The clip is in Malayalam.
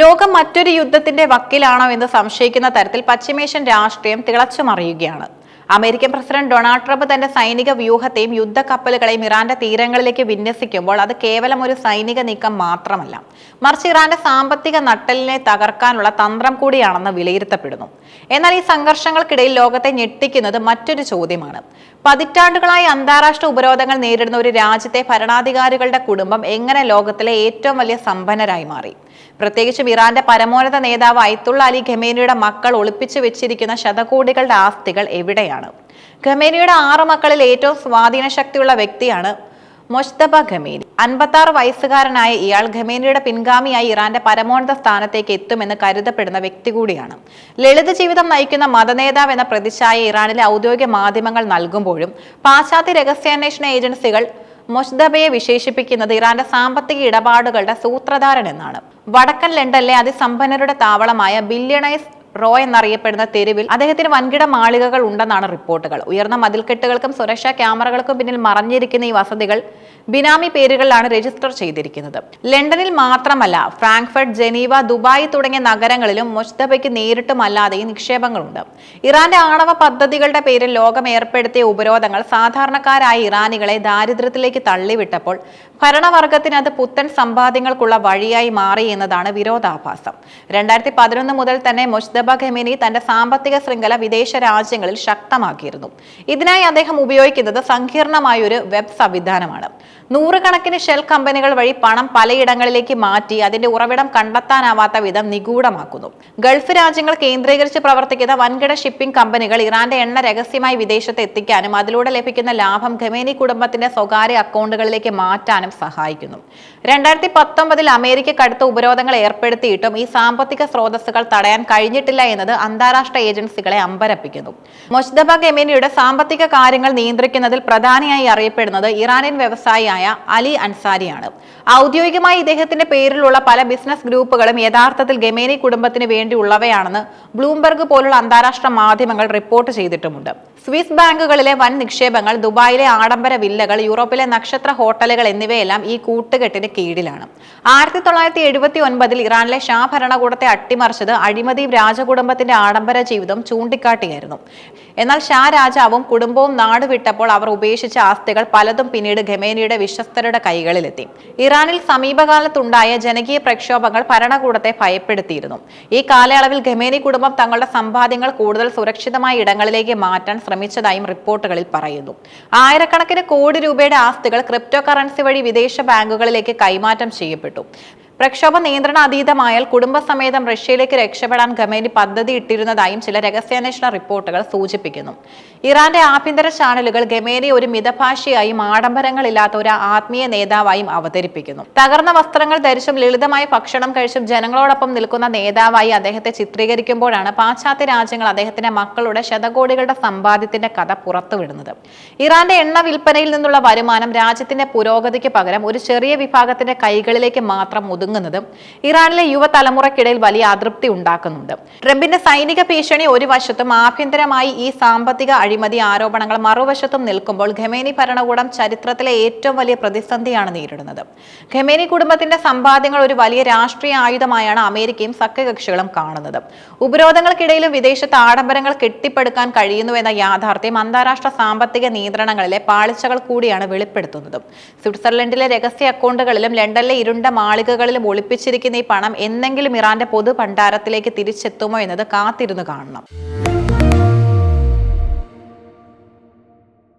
ലോകം മറ്റൊരു യുദ്ധത്തിന്റെ വക്കിലാണോ എന്ന് സംശയിക്കുന്ന തരത്തിൽ പശ്ചിമേഷ്യൻ രാഷ്ട്രീയം തിളച്ചുമറിയുകയാണ്. അമേരിക്കൻ പ്രസിഡന്റ് ഡൊണാൾഡ് ട്രംപ് തന്റെ സൈനിക വ്യൂഹത്തെയും യുദ്ധക്കപ്പലുകളെയും ഇറാന്റെ തീരങ്ങളിലേക്ക് വിന്യസിക്കുമ്പോൾ അത് കേവലം ഒരു സൈനിക നീക്കം മാത്രമല്ല മറിച്ച് ഇറാന്റെ സാമ്പത്തിക നട്ടലിനെ തകർക്കാനുള്ള തന്ത്രം കൂടിയാണെന്ന് വിലയിരുത്തപ്പെടുന്നു. എന്നാൽ ഈ സംഘർഷങ്ങൾക്കിടയിൽ ലോകത്തെ ഞെട്ടിക്കുന്നത് മറ്റൊരു ചോദ്യമാണ്. പതിറ്റാണ്ടുകളായി അന്താരാഷ്ട്ര ഉപരോധങ്ങൾ നേരിടുന്ന ഒരു രാജ്യത്തെ ഭരണാധികാരികളുടെ കുടുംബം എങ്ങനെ ലോകത്തിലെ ഏറ്റവും വലിയ സമ്പന്നരായി മാറി? പ്രത്യേകിച്ചും ഇറാന്റെ പരമോന്നത നേതാവ് അയത്തുള്ള അലി ഖമേനിയുടെ മക്കൾ ഒളിപ്പിച്ചു വെച്ചിരിക്കുന്ന ശതകോടികളുടെ ആസ്തികൾ എവിടെയാണ്? ഖമേനിയുടെ ആറ് മക്കളിൽ ഏറ്റവും സ്വാധീന ശക്തിയുള്ള വ്യക്തിയാണ് മൊഷ്തബ ഖമേനി. അൻപത്തി ആറ് വയസ്സുകാരനായ ഇയാൾ ഖമേനിയുടെ പിൻഗാമിയായി ഇറാന്റെ പരമോന്നത സ്ഥാനത്തേക്ക് എത്തുമെന്ന് കരുതപ്പെടുന്ന വ്യക്തി കൂടിയാണ്. ലളിത ജീവിതം നയിക്കുന്ന മതനേതാവ് എന്ന പ്രതിച്ഛായ ഇറാനിലെ ഔദ്യോഗിക മാധ്യമങ്ങൾ നൽകുമ്പോഴും പാശ്ചാത്യ രഹസ്യാന്വേഷണ ഏജൻസികൾ മൊഷ്ദബയെ വിശേഷിപ്പിക്കുന്നത് ഇറാന്റെ സാമ്പത്തിക ഇടപാടുകളുടെ സൂത്രധാരൻ എന്നാണ്. വടക്കൻ ലണ്ടനിലെ അതിസമ്പന്നരുടെ താവളമായ ബില്യണൈസ് റോ എന്നറിയപ്പെടുന്ന തെരുവിൽ അദ്ദേഹത്തിന് വൻകിട മാളികകൾ ഉണ്ടെന്നാണ് റിപ്പോർട്ടുകൾ. ഉയർന്ന മതിൽക്കെട്ടുകൾക്കും സുരക്ഷാ ക്യാമറകൾക്കും പിന്നിൽ മറഞ്ഞിരിക്കുന്ന ഈ വസതികൾ ബിനാമി പേരുകളിലാണ് രജിസ്റ്റർ ചെയ്തിരിക്കുന്നത്. ലണ്ടനിൽ മാത്രമല്ല ഫ്രാങ്ക്ഫർട്ട് ജനീവ ദുബായ് തുടങ്ങിയ നഗരങ്ങളിലും മുസ്തബയ്ക്ക് നേരിട്ടും അല്ലാതെയും നിക്ഷേപങ്ങളുണ്ട്. ഇറാന്റെ ആണവ പദ്ധതികളുടെ പേരിൽ ലോകം ഏർപ്പെടുത്തിയ ഉപരോധങ്ങൾ സാധാരണക്കാരായ ഇറാനികളെ ദാരിദ്ര്യത്തിലേക്ക് തള്ളിവിട്ടപ്പോൾ ഭരണവർഗത്തിന് അത് പുത്തൻ സമ്പാദ്യങ്ങൾക്കുള്ള വഴിയായി മാറി എന്നതാണ് വിരോധാഭാസം. രണ്ടായിരത്തി പതിനൊന്ന് മുതൽ തന്നെ മുസ്തബ ഖെമിനി തന്റെ സാമ്പത്തിക ശൃംഖല വിദേശ രാജ്യങ്ങളിൽ ശക്തമാക്കിയിരുന്നു. ഇതിനായി അദ്ദേഹം ഉപയോഗിക്കുന്നത് സങ്കീർണമായ ഒരു വെബ് സംവിധാനമാണ്. നൂറുകണക്കിന് ഷെൽ കമ്പനികൾ വഴി പണം പലയിടങ്ങളിലേക്ക് മാറ്റി അതിന്റെ ഉറവിടം കണ്ടെത്താനാവാത്ത വിധം നിഗൂഢമാക്കുന്നു. ഗൾഫ് രാജ്യങ്ങൾ കേന്ദ്രീകരിച്ച് പ്രവർത്തിക്കുന്ന വൻകിട ഷിപ്പിംഗ് കമ്പനികൾ ഇറാന്റെ എണ്ണ രഹസ്യമായി വിദേശത്ത് എത്തിക്കാനും അതിലൂടെ ലഭിക്കുന്ന ലാഭം ഖമേനി കുടുംബത്തിന്റെ സ്വകാര്യ അക്കൗണ്ടുകളിലേക്ക് മാറ്റാനും സഹായിക്കുന്നു. രണ്ടായിരത്തി പത്തൊമ്പതിൽ അമേരിക്ക കടുത്ത ഉപരോധങ്ങൾ ഏർപ്പെടുത്തിയിട്ടും ഈ സാമ്പത്തിക സ്രോതസ്സുകൾ തടയാൻ കഴിഞ്ഞിട്ടില്ല എന്നത് അന്താരാഷ്ട്ര ഏജൻസികളെ അമ്പരപ്പിക്കുന്നു. മൊഷ്ദബ ഖമേനിയുടെ സാമ്പത്തിക കാര്യങ്ങൾ നിയന്ത്രിക്കുന്നതിൽ പ്രധാനിയായി അറിയപ്പെടുന്നത് ഇറാനിയൻ വ്യവസായിയായ അലി അൻസാരിയാണ്. ഔദ്യോഗികമായി ഇദ്ദേഹത്തിന്റെ പേരിലുള്ള പല ബിസിനസ് ഗ്രൂപ്പുകളും യഥാർത്ഥത്തിൽ ഗമേനി കുടുംബത്തിന് വേണ്ടിയുള്ളവയാണെന്ന് ബ്ലൂംബർഗ് പോലുള്ള അന്താരാഷ്ട്ര മാധ്യമങ്ങൾ റിപ്പോർട്ട് ചെയ്തിട്ടുമുണ്ട്. സ്വിസ് ബാങ്കുകളിലെ വൻ നിക്ഷേപങ്ങൾ ദുബായിലെ ആഡംബര വില്ലകൾ യൂറോപ്പിലെ നക്ഷത്ര ഹോട്ടലുകൾ എന്നിവയെല്ലാം ഈ കൂട്ടുകെട്ടിന് കീഴിലാണ്. ആയിരത്തി തൊള്ളായിരത്തി എഴുപത്തി ഒൻപതിൽ ഇറാനിലെ ഷാ ഭരണകൂടത്തെ അട്ടിമറിച്ചത് അഴിമതി രാജകുടുംബത്തിന്റെ ആഡംബര ജീവിതം ചൂണ്ടിക്കാട്ടിയായിരുന്നു. എന്നാൽ ഷാ രാജാവും കുടുംബവും നാടുവിട്ടപ്പോൾ അവർ ഉപേക്ഷിച്ച ആസ്തികൾ പലതും പിന്നീട് ഖമേനിയുടെ വിശ്വസ്തരുടെ കൈകളിലെത്തി. ഇറാനിൽ സമീപകാലത്തുണ്ടായ ജനകീയ പ്രക്ഷോഭങ്ങൾ ഭരണകൂടത്തെ ഭയപ്പെടുത്തിയിരുന്നു. ഈ കാലയളവിൽ ഖമേനി കുടുംബം തങ്ങളുടെ സമ്പാദ്യങ്ങൾ കൂടുതൽ സുരക്ഷിതമായ ഇടങ്ങളിലേക്ക് മാറ്റാൻ ശ്രമിച്ചതായും റിപ്പോർട്ടുകളിൽ പറയുന്നു. ആയിരക്കണക്കിന് കോടി രൂപയുടെ ആസ്തികൾ ക്രിപ്റ്റോ കറൻസി വഴി വിദേശ ബാങ്കുകളിലേക്ക് കൈമാറ്റം ചെയ്യപ്പെട്ടു. പ്രക്ഷോഭ നിയന്ത്രണ അതീതമായാൽ കുടുംബസമേതം റഷ്യയിലേക്ക് രക്ഷപ്പെടാൻ ഖമേനി പദ്ധതി ഇട്ടിരുന്നതായും ചില രഹസ്യാന്വേഷണ റിപ്പോർട്ടുകൾ സൂചിപ്പിക്കുന്നു. ഇറാന്റെ ആഭ്യന്തര ചാനലുകൾ ഖമേനി ഒരു മിതഭാഷയായും ആഡംബരങ്ങളില്ലാത്ത ഒരു ആത്മീയ നേതാവായും അവതരിപ്പിക്കുന്നു. തകർന്ന വസ്ത്രങ്ങൾ ധരിച്ചും ലളിതമായ ഭക്ഷണം കഴിച്ചും ജനങ്ങളോടൊപ്പം നിൽക്കുന്ന നേതാവായി അദ്ദേഹത്തെ ചിത്രീകരിക്കുമ്പോഴാണ് പാശ്ചാത്യ രാജ്യങ്ങൾ അദ്ദേഹത്തിന്റെ മക്കളുടെ ശതകോടികളുടെ സമ്പാദ്യത്തിന്റെ കഥ പുറത്തുവിടുന്നത്. ഇറാന്റെ എണ്ണ വിൽപ്പനയിൽ നിന്നുള്ള വരുമാനം രാജ്യത്തിന്റെ പുരോഗതിക്ക് പകരം ഒരു ചെറിയ വിഭാഗത്തിന്റെ കൈകളിലേക്ക് മാത്രം ഒതുങ്ങുന്നത്. ഇറാനിലെ യുവതലമുറയ്ക്കിടയിൽ വലിയ അതൃപ്തി ഉണ്ടാക്കുന്നുണ്ട്. ട്രംപിന്റെ സൈനിക ഭീഷണി ഒരു വശത്തും ആഭ്യന്തരമായി ഈ സാമ്പത്തിക അഴിമതി ആരോപണങ്ങൾ മറുവശത്തും നിൽക്കുമ്പോൾ ഖമേനി ഭരണകൂടം ചരിത്രത്തിലെ ഏറ്റവും വലിയ പ്രതിസന്ധിയാണ് നേരിടുന്നത്. ഖമേനി കുടുംബത്തിന്റെ സമ്പാദ്യങ്ങൾ ഒരു വലിയ രാഷ്ട്രീയ ആയുധമായാണ് അമേരിക്കയും സഖ്യകക്ഷികളും കാണുന്നത്. ഉപരോധങ്ങൾക്കിടയിലും വിദേശത്ത് ആഡംബരങ്ങൾ കെട്ടിപ്പടുക്കാൻ കഴിയുന്നുവെന്ന യാഥാർത്ഥ്യം അന്താരാഷ്ട്ര സാമ്പത്തിക നിയന്ത്രണങ്ങളിലെ പാളിച്ചകൾ കൂടിയാണ് വെളിപ്പെടുത്തുന്നത്. സ്വിറ്റ്സർലൻഡിലെ രഹസ്യ അക്കൗണ്ടുകളിലും ലണ്ടനിലെ ഇരുണ്ട മാളികകളിലും ഒളിപ്പിച്ചിരിക്കുന്ന ഈ പണം എന്നെങ്കിലും ഇറാന്റെ പൊതു ഭണ്ഡാരത്തിലേക്ക് തിരിച്ചെത്തുമോ എന്നത് കാത്തിരുന്ന് കാണണം.